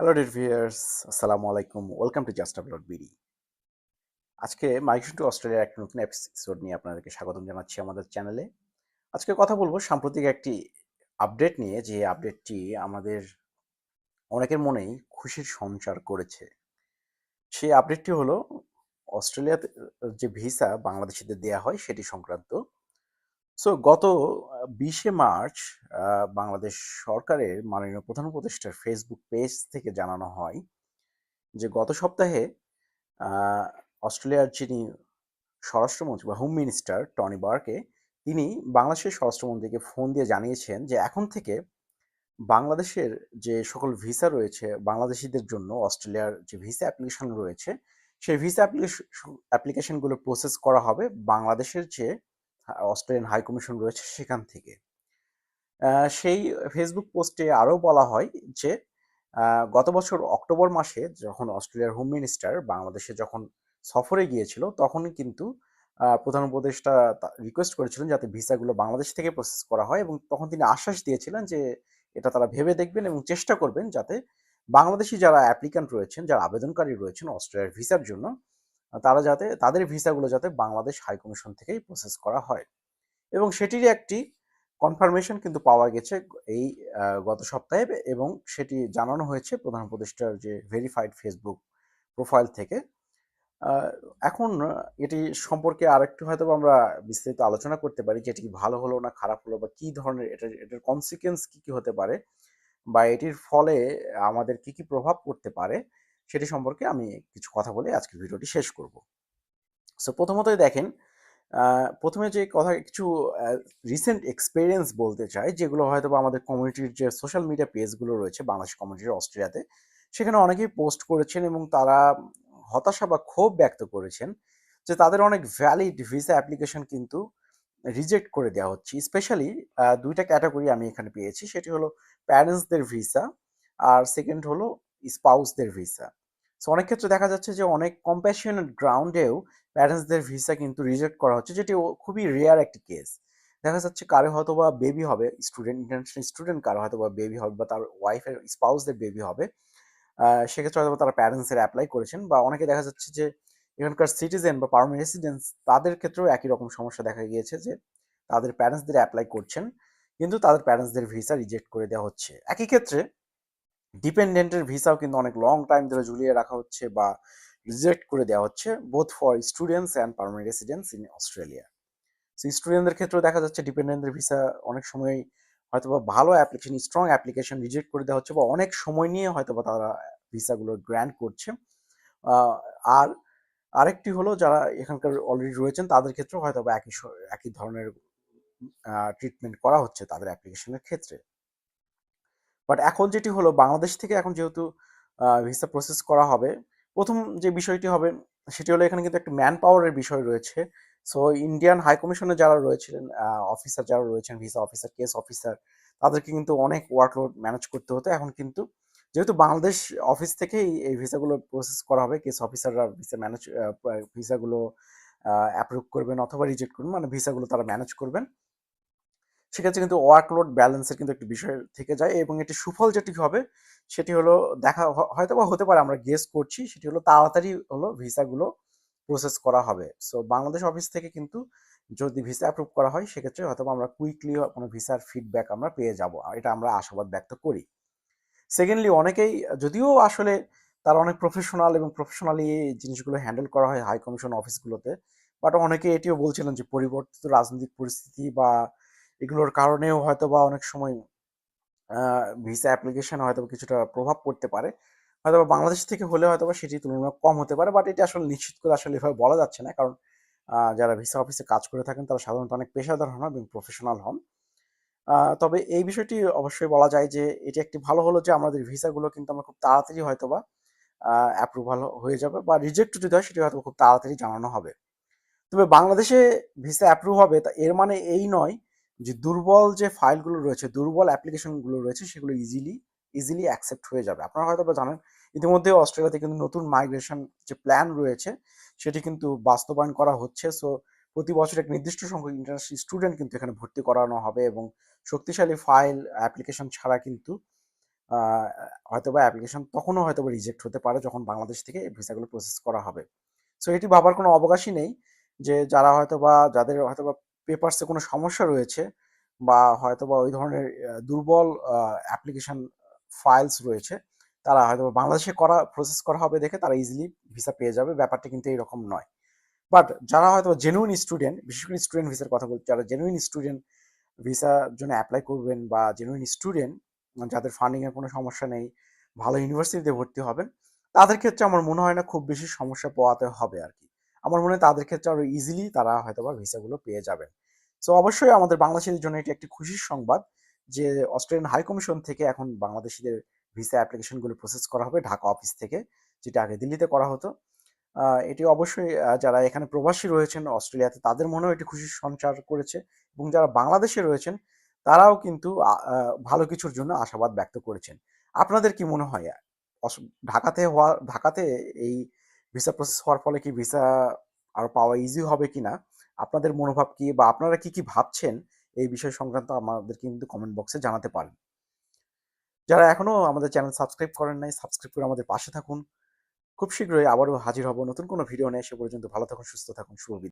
Hello dear viewers আসসালামু আলাইকুম welcome to just upload BD আজকে মাইগ্রেশন টু অস্ট্রেলিয়ার একটা নতুন এপিসোড নিয়ে আপনাদেরকে স্বাগতম জানাচ্ছি আমাদের চ্যানেলে আজকে কথা বলব সাম্প্রতিক একটি আপডেট নিয়ে, যে আপডেটটি আমাদের অনেকের মনেই খুশির সঞ্চার করেছে। সেই আপডেটটি হলো অস্ট্রেলিয়াতে যে ভিসা বাংলাদেশিদের দেয়া হয় সেটি সংক্রান্ত। সো গত বিশে মার্চ বাংলাদেশ সরকারের মাননীয় প্রধান উপদেষ্টার ফেসবুক পেজ থেকে জানানো হয় যে, গত সপ্তাহে অস্ট্রেলিয়ার যিনি স্বরাষ্ট্রমন্ত্রী বা হোম মিনিস্টার টনি বার্কে তিনি বাংলাদেশের স্বরাষ্ট্রমন্ত্রীকে ফোন দিয়ে জানিয়েছেন যে, এখন থেকে বাংলাদেশের যে সকল ভিসা রয়েছে, বাংলাদেশিদের জন্য অস্ট্রেলিয়ার যে ভিসা অ্যাপ্লিকেশন রয়েছে, সেই ভিসা অ্যাপ্লিকেশন অ্যাপ্লিকেশনগুলো প্রসেস করা হবে বাংলাদেশের যে অস্ট্রেলিয়ান হাই কমিশন রয়েছে সেখান থেকে। সেই ফেসবুক পোস্টে আরও বলা হয় যে গত বছর অক্টোবর মাসে যখন অস্ট্রেলিয়ার হোম মিনিস্টার বাংলাদেশে যখন সফরে গিয়েছিল, তখন কিন্তু প্রধান উপদেষ্টা রিকোয়েস্ট করেছিলেন যাতে ভিসাগুলো বাংলাদেশ থেকে প্রসেস করা হয় এবং তখন তিনি আশ্বাস দিয়েছিলেন যে, এটা তারা ভেবে দেখবেন এবং চেষ্টা করবেন যাতে বাংলাদেশি যারা অ্যাপ্লিক্যান্ট রয়েছেন, যারা আবেদনকারী রয়েছেন অস্ট্রেলিয়ার ভিসার জন্য, তারা যাতে, তাদের ভিসাগুলো যাতে বাংলাদেশ হাইকমিশন থেকেই প্রসেস করা হয়। এবং সেটিরই একটি কনফার্মেশন কিন্তু পাওয়া গেছে এই গত সপ্তাহে এবং সেটি জানানো হয়েছে প্রধান উপদেষ্টার যে ভেরিফাইড ফেসবুক প্রোফাইল থেকে। এখন এটি সম্পর্কে আরেকটু হয়তো আমরা বিস্তারিত আলোচনা করতে পারি যে এটি ভালো হলো না খারাপ হলো বা কি ধরনের এটার এটার কনসিকুয়েন্স কি কি হতে পারে বা এটির ফলে আমাদের কি কি প্রভাব পড়তে পারে সেটি সম্পর্কে আমি কিছু কথা বলে আজকের ভিডিওটি শেষ করব। সো প্রথমতই দেখেন প্রথমে যে কথা, কিছু রিসেন্ট এক্সপেরিয়েন্স বলতে চাই, যেগুলো হয়তো বা আমাদের কমিউনিটির যে সোশ্যাল মিডিয়া পেজগুলো রয়েছে, বাংলাদেশ কমিউনিটির অস্ট্রেলিয়াতে সেখানে অনেকেই পোস্ট করেছেন এবং তারা হতাশা বা ক্ষোভ ব্যক্ত করেছেন যে তাদের অনেক ভ্যালিড ভিসা অ্যাপ্লিকেশন কিন্তু রিজেক্ট করে দেওয়া হচ্ছে। স্পেশালি দুইটা ক্যাটাগরি আমি এখানে পেয়েছি, সেটি হলো প্যারেন্টসদের ভিসা আর সেকেন্ড হলো স্পাউসদের ভিসা সো অনেক ক্ষেত্রে দেখা যাচ্ছে যে অনেক কম্প্যাশনেট গ্রাউন্ডেও প্যারেন্টসদের ভিসা কিন্তু রিজেক্ট করা হচ্ছে, যেটি খুবই রেয়ার একটি কেস দেখা যাচ্ছে কারও হয়তো বা বেবি হবে স্টুডেন্ট ইন্টারন্যাশনাল স্টুডেন্ট কারও হয়তো বা বেবি হবে বা তার ওয়াইফের স্পাউসদের বেবি হবে সেক্ষেত্রে হয়তো তারা প্যারেন্টসের অ্যাপ্লাই করেছেন বা অনেকে দেখা যাচ্ছে যে এখানকার সিটিজেন বা পারমানেন্ট রেসিডেন্স তাদের ক্ষেত্রেও একই রকম সমস্যা দেখা গিয়েছে যে তাদের প্যারেন্টসদের অ্যাপ্লাই করছেন, কিন্তু তাদের প্যারেন্টসদের ভিসা রিজেক্ট করে দেওয়া হচ্ছে। একই ক্ষেত্রে ডিপেন্ডেন্টের ভিসাও কিন্তু অনেক লং টাইম ধরে ঝুলিয়ে রাখা হচ্ছে বা রিজেক্ট করে দেওয়া হচ্ছে both for students and permanent residents in Australia so স্টুডেন্টদের ক্ষেত্রেও দেখা যাচ্ছে ডিপেন্ডেন্টদের ভিসা অনেক সময় হয়তো বা ভালো অ্যাপ্লিকেশন স্ট্রং অ্যাপ্লিকেশন রিজেক্ট করে দেওয়া হচ্ছে বা অনেক সময় নিয়ে হয়তো বা তারা ভিসাগুলো গ্র্যান্ট করছে। আর আরেকটি হলো যারা এখানকার অলরেডি রয়েছেন, তাদের ক্ষেত্রেও হয়তো বা একই একই ধরনের ট্রিটমেন্ট করা হচ্ছে তাদের অ্যাপ্লিকেশনের ক্ষেত্রে। বাট এখন যেটি হলো, বাংলাদেশ থেকে এখন যেহেতু ভিসা প্রসেস করা হবে, প্রথম যে বিষয়টি হবে, সেটি হলো এখানে কিন্তু একটা ম্যান পাওয়ারের বিষয় রয়েছে। সো ইন্ডিয়ান হাই কমিশনে যারা রয়েছিলেন অফিসার যারা রয়েছেন ভিসা অফিসার কেস অফিসার তাদেরকে কিন্তু অনেক ওয়ার্কলোড ম্যানেজ করতে হতো। এখন কিন্তু, যেহেতু বাংলাদেশ অফিস থেকেই এই ভিসাগুলো প্রসেস করা হবে কেস অফিসাররা ভিসা ম্যানেজ ভিসাগুলো অ্যাপ্রুভ করবেন অথবা রিজেক্ট করবেন মানে ভিসাগুলো তারা ম্যানেজ করবেন। সেক্ষেত্রে কিন্তু ওয়ার্কলোড ব্যালেন্সের কিন্তু একটি বিষয় থেকে যায় এবং এটি সুফল যেটি হবে, সেটি হলো দেখা হয়তো বা হতে পারে আমরা গেস করছি, সেটি হলো তাড়াতাড়ি হলো ভিসাগুলো প্রসেস করা হবে। সো বাংলাদেশ অফিস থেকে কিন্তু যদি ভিসা অ্যাপ্রুভ করা হয়, সেক্ষেত্রে হয়তো আমরা কুইকলি কোনো ভিসার ফিডব্যাক আমরা পেয়ে যাব। এটা আমরা আশাবাদ ব্যক্ত করি। সেকেন্ডলি অনেকেই, যদিও আসলে তারা অনেক প্রফেশনাল এবং প্রফেশনালি জিনিসগুলো হ্যান্ডেল করা হয় হাই কমিশন অফিসগুলোতে বাট অনেকে এটিও বলছিলেন যে পরিবর্তিত রাজনৈতিক পরিস্থিতি বা এগুলোর কারণেও হয়তো বা অনেক সময় ভিসা অ্যাপ্লিকেশন হয়তো কিছুটা প্রভাব পড়তে পারে। হয়তো বাংলাদেশ থেকে হলে হয়তো সেটি তুলনামূলক কম হতে পারে বাট এটা আসলে নিশ্চিত করে আসলে এভাবে বলা যাচ্ছে না। কারণ যারা ভিসা অফিসে কাজ করে থাকেন, তারা সাধারণত অনেক পেশাদার হন এবং প্রফেশনাল হন। তবে এই বিষয়টি অবশ্যই বলা যায় যে, এটি একটি ভালো হলো যে, আমাদের ভিসাগুলো কিন্তু আমরা খুব তাড়াতাড়ি হয়তো বা অ্যাপ্রুভাল হয়ে যাবে বা রিজেক্ট যদি হয়, সেটি হয়তো খুব তাড়াতাড়ি জানানো হবে। তবে বাংলাদেশে ভিসা অ্যাপ্রুভ হবে, তা এর মানে এই নয় যে দুর্বল যে ফাইলগুলো রয়েছে, দুর্বল অ্যাপ্লিকেশনগুলো রয়েছে, সেগুলো ইজিলি ইজিলি অ্যাকসেপ্ট হয়ে যাবে। আপনারা হয়তো বা জানেন, ইতিমধ্যে অস্ট্রেলিয়াতে কিন্তু নতুন মাইগ্রেশন যে প্ল্যান রয়েছে, সেটি কিন্তু বাস্তবায়ন করা হচ্ছে। সো প্রতি বছর এক নির্দিষ্ট সংখ্যক ইন্টারন্যাশনাল স্টুডেন্ট কিন্তু এখানে ভর্তি করানো হবে এবং শক্তিশালী ফাইল অ্যাপ্লিকেশন ছাড়া কিন্তু হয়তো বা অ্যাপ্লিকেশন তখনও হয়তো বা রিজেক্ট হতে পারে যখন বাংলাদেশ থেকে ভিসাগুলো প্রসেস করা হবে। সো এটি ভাবার কোনো অবকাশই নেই যে যারা হয়তোবা, যাদের হয়তোবা পেপারসে কোনো সমস্যা রয়েছে বা হয়তোবা ওই ধরনের দুর্বল অ্যাপ্লিকেশন ফাইলস রয়েছে, তারা হয়তো বাংলাদেশে করা প্রসেস করা হবে দেখে তারা ইজিলি ভিসা পেয়ে যাবে। ব্যাপারটা কিন্তু এরকম নয়। বাট যারা হয়তো জেনুইন স্টুডেন্ট বিশেষ করে স্টুডেন্ট ভিসার কথা বলছি, যারা জেনুইন স্টুডেন্ট ভিসার জন্য অ্যাপ্লাই করবেন বা জেনুইন স্টুডেন্ট যাদের ফান্ডিংয়ের কোনো সমস্যা নেই, ভালো ইউনিভার্সিটিতে ভর্তি হবেন, তাদের ক্ষেত্রে আমার মনে হয় না খুব বেশি সমস্যা পোয়াতে হবে আর কি। আমার মনে হয় তাদের ক্ষেত্রে আরও ইজিলি তারা হয়তো বা ভিসাগুলো পেয়ে যাবেন। সো অবশ্যই আমাদের বাংলাদেশের জন্য এটি একটি খুশির সংবাদ যে অস্ট্রেলিয়ান হাই কমিশন থেকে এখন বাংলাদেশিদের ভিসা অ্যাপ্লিকেশনগুলো প্রসেস করা হবে ঢাকা অফিস থেকে, যেটা আগে দিল্লিতে করা হতো। এটি অবশ্যই যারা এখানে প্রবাসী রয়েছেন অস্ট্রেলিয়াতে, তাদের মনেও এটি খুশির সঞ্চার করেছে এবং যারা বাংলাদেশে রয়েছেন, তারাও কিন্তু ভালো কিছুর জন্য আশাবাদ ব্যক্ত করেছেন। আপনাদের কি মনে হয়? ঢাকাতে হওয়া, ঢাকাতে এই ভিসা প্রসেস হওয়ার ফলে কি ভিসা আর পাওয়া ইজি হবে কি না আপনাদের মনোভাব কি বা আপনারা কি কি ভাবছেন? এই বিষয় সংক্রান্ত আমাদের কিন্তু কমেন্ট বক্সে জানাতে পারেন। যারা এখনও আমাদের চ্যানেল সাবস্ক্রাইব করেন নাই সাবস্ক্রাইব করে আমাদের পাশে থাকুন। খুব শীঘ্রই আবারও হাজির হব নতুন কোনো ভিডিও নেই সে পর্যন্ত ভালো থাকুন, সুস্থ থাকুন। শুভ।